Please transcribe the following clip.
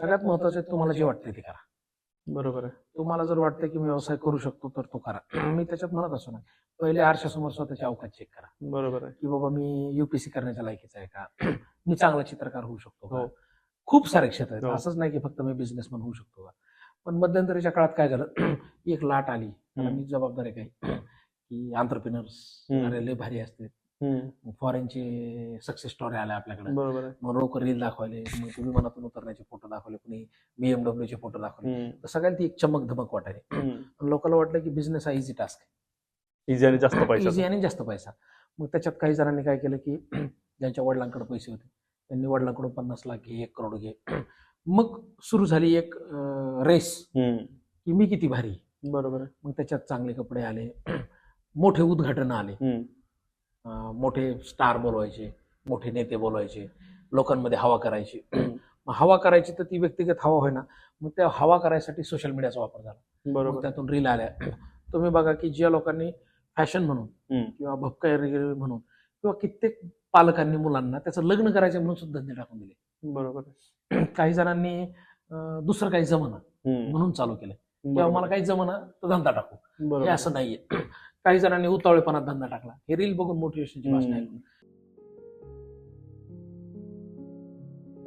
सगळ्यात महत्वाचं तुम्हाला जे वाटते ते करा. बरोबर आहे. तुम्हाला जर वाटतं की मी व्यवसाय करू शकतो तर तो करा. मी त्याच्यात म्हणत असतो ना पहिले आरशासमोर स्वतःची अवकात चेक करा. बरोबर आहे. की बाबा मी युपीसी करण्याच्या लायकीचा आहे का? मी चांगला चित्रकार होऊ शकतो हो. खूप सारे क्षेत्र आहेत. हो. असंच नाही की फक्त मी बिझनेसमॅन होऊ शकतो का? पण मध्यंतरीच्या काळात काय झालं? एक लाट आली. मी जबाबदारी काही. की आंतरप्रिनर्स. अरे लय भारी असते. फॉरेनचे सक्सेस स्टोरी आल्या आपल्याकडे. बरोबर आहे. मग लोक रील दाखवले मग ते विमानातून उतरण्याचे फोटो दाखवले कुणी BMW चे फोटो दाखवले. हम्म. तर सगळ्यांना ती एक चमक धमक वाटायली. हम्म. पण लोकांना वाटलं की बिझनेस हा इझी टास्क इझी आणि जास्त पैसा इझी आणि जास्त पैसा. मग त्याच्यात काही जणांनी काय केलं की ज्यांच्या वडिलांकडे पैसे होते त्यांनी वडिलांकडून पन्नास लाख घे एक करोड घे. मग सुरू झाली एक रेस की मी किती भारी. बरोबर आहे. मग त्याच्यात चांगले कपडे आले. मोठे उद्घाटन आले. हम्म. मोठे स्टार बोलवायचे मोठे नेते बोलवायचे लोकांमध्ये हवा करायची. हवा करायची तर ती व्यक्तिगत हवा होईना. मग त्या हवा करायसाठी सोशल मीडियाचा वापर झाला. बरोबर. त्यातून रील आल्या. तुम्ही बघा की ज्या लोकांनी फॅशन म्हणून. किंवा भपकागिरी म्हणून किंवा कित्येक पालकांनी मुलांना त्याचं लग्न करायचं म्हणून सुद्धा धंदे टाकून दिले. बरोबर. काही जणांनी दुसरं काही जमना. म्हणून चालू केलं किंवा मला काही जमना तर धंदा टाकू. हे असं नाहीये. काही जणांनी उतावळेपणात धंदा टाकला. हे रील बघून मोटिवेशनची भाषण ऐकून